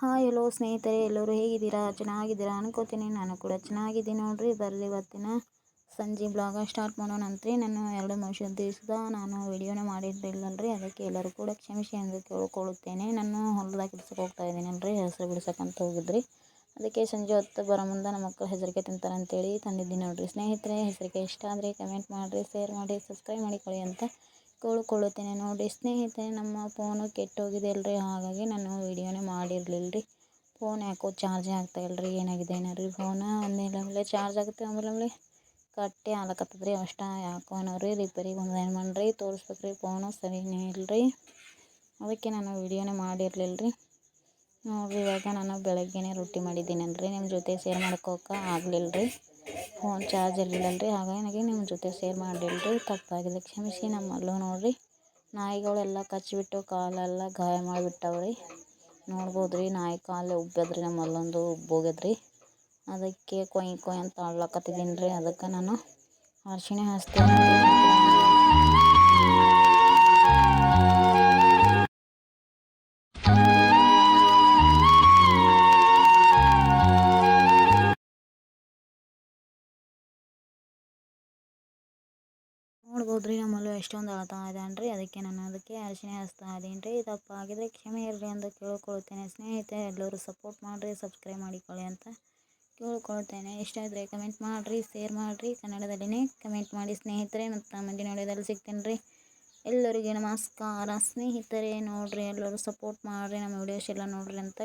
Hi hello ಸ್ನೇಹಿತರೆ, ಎಲ್ಲರೂ ಹೇಗಿದ್ದೀರಾ? ಚೆನ್ನಾಗಿದ್ದೀರಾ? ಅನ್ಕೋತೀನಿ ನಾನು ಕೂಡ. ಚೆನ್ನಾಗಿದ್ದೀನಿ ನೋಡಿರಿ. ಬರಲಿ ಇವತ್ತಿನ ಸಂಜೆ ಬ್ಲಾಗ ಸ್ಟಾರ್ಟ್ ಮಾಡೋಣ ಅಂತ್ರಿ. ನಾನು ಎರಡು ಮನುಷ್ಯ ದಿವಸದ ನಾನು ವಿಡಿಯೋನ ಮಾಡಿದ್ದಿಲ್ಲಲ್ರಿ ಅದಕ್ಕೆ ಎಲ್ಲರೂ ಕೂಡ ಕ್ಷಮಿಸಿ ಎಂದು ಕೇಳ್ಕೊಳ್ಳುತ್ತೇನೆ. ನಾನು ಹೊಲದಾಗ ಕೆಲ್ಸಕ್ಕೆ ಹೋಗ್ತಾ ಇದ್ದೀನಲ್ರಿ ಹೆಸರು ಬಿಡ್ಸಕ್ಕಂತ ಹೋಗಿದ್ರಿ. ಅದಕ್ಕೆ ಸಂಜೆ ಹೊತ್ತು ಬರೋ ಮುಂದೆ ನಮ್ಮ ಮಕ್ಕಳು ಹೆಸರಿಗೆ ತಿಂತಾರೆ ಅಂತೇಳಿ ತಂದಿದ್ದೀನಿ ನೋಡಿರಿ. ಸ್ನೇಹಿತರೆ, ಹೆಸರಿಗೆ ಇಷ್ಟ ಆದರೆ ಕಮೆಂಟ್ ಮಾಡಿರಿ ಶೇರ್ ಮಾಡಿ ಸಬ್ಸ್ಕ್ರೈಬ್ ಮಾಡಿಕೊಳ್ಳಿ ಅಂತ ಕೇಳ್ಕೊಳ್ಳುತ್ತೇನೆ ನೋಡಿ. ಸ್ನೇಹಿತರೆ, ನಮ್ಮ ಫೋನು ಕೆಟ್ಟೋಗಿದೆ ಅಲ್ರಿ? ಹಾಗಾಗಿ ನಾನು ವೀಡಿಯೋನೇ ಮಾಡಿರಲಿಲ್ಲ ರೀ ಫೋನ್ ಯಾಕೋ ಚಾರ್ಜೇ ಆಗ್ತಾಯಿಲ್ಲ ರೀ ಏನಾಗಿದೆ? ಏನೋ ರೀ ಫೋನ ಆಮೇಲೆ ಚಾರ್ಜ್ ಆಗುತ್ತೆ. ಆಮೇಲೆ ಕಟ್ಟೆ ಆಲಕತ್ತದ ರೀ ಅಷ್ಟು ಯಾಕೋ ಏನೋ ರೀ ರಿಪೇರಿಗೆ ಒಂದು ಏನು ಮಾಡಿರಿ? ತೋರಿಸ್ಬೇಕು ರೀ ಫೋನು ಸರಿನೇ ಇಲ್ಲ ರೀ ಅದಕ್ಕೆ ನಾನು ವೀಡಿಯೋನೇ ಮಾಡಿರಲಿಲ್ಲ ರೀ ನೋಡಿರಿ, ಇವಾಗ ನಾನು ಬೆಳಗ್ಗೆನೇ ರೊಟ್ಟಿ ಮಾಡಿದ್ದೀನಲ್ರಿ. ನಿಮ್ಮ ಜೊತೆ ಶೇರ್ ಮಾಡ್ಕೋಕೆ ಆಗಲಿಲ್ಲ ರೀ ಫೋನ್ ಚಾರ್ಜ್ ಇರಲಿಲ್ಲ ರೀ ಹಾಗಾಗಿ ನಿಮ್ಮ ಜೊತೆ ಶೇರ್ ಮಾಡಲಿಲ್ಲ ರೀ ತಪ್ಪಾಗಿದೆ ಕ್ಷಮಿಸಿ ನಮ್ಮಲ್ಲೂ ನೋಡಿರಿ. ನಾಯಿಗಳೆಲ್ಲ ಕಚ್ಚಿಬಿಟ್ಟು ಕಾಲೆಲ್ಲ ಗಾಯ ಮಾಡಿಬಿಟ್ಟವೆ ರೀ ನೋಡ್ಬೋದು ರೀ ನಾಯಿ ಕಾಲು ಉಬ್ಬದ್ರಿ ನಮ್ಮಲ್ಲೊಂದು ಅಲ್ಲೊಂದು ಉಬ್ಬೋಗ್ಯದ ರೀ ಅದಕ್ಕೆ ಕೊಯ್ ಕೊಯ್ ಅಂತ ಅಳ್ಲಕತ್ತಿದ್ದೀನಿ ರೀ ಅದಕ್ಕೆ ನಾನು ಅರ್ಶಿಣ ಹಚ್ತೀನಿ ನೋಡ್ಬೋದು ರೀ ನಮ್ಮಲ್ಲೂ ಎಷ್ಟೊಂದು ಅಳ್ತಾ ಇದ್ದಾನೆ ರೀ ಅದಕ್ಕೆ ನಾನು ಅದಕ್ಕೆ ಅರ್ಚನೆ ಹಚ್ತಾ ಇದ್ದೀನಿ ರೀ ತಪ್ಪಾಗಿದ್ರೆ ಕ್ಷಮೆ ಇರಲಿ ಅಂತ ಕೇಳ್ಕೊಳ್ತೇನೆ. ಸ್ನೇಹಿತರೆ, ಎಲ್ಲರೂ ಸಪೋರ್ಟ್ ಮಾಡಿರಿ ಸಬ್ಸ್ಕ್ರೈಬ್ ಮಾಡಿಕೊಳ್ಳಿ ಅಂತ ಕೇಳ್ಕೊಳ್ತೇನೆ. ಇಷ್ಟ ಇದ್ದರೆ ಕಮೆಂಟ್ ಮಾಡಿರಿ ಶೇರ್ ಮಾಡಿರಿ. ಕನ್ನಡದಲ್ಲಿನೇ ಕಮೆಂಟ್ ಮಾಡಿ ಸ್ನೇಹಿತರೆ, ಮತ್ತು ಮುಂದಿನ ವಿಡಿಯೋದಲ್ಲಿ ಸಿಗ್ತೇನೆ ರೀ ಎಲ್ಲರಿಗೆ ನಮಸ್ಕಾರ. ಸ್ನೇಹಿತರೆ, ನೋಡಿರಿ, ಎಲ್ಲರೂ ಸಪೋರ್ಟ್ ಮಾಡಿರಿ. ನಮ್ಮ ವಿಡಿಯೋಸ್ ಎಲ್ಲ ನೋಡಿರಿ ಅಂತ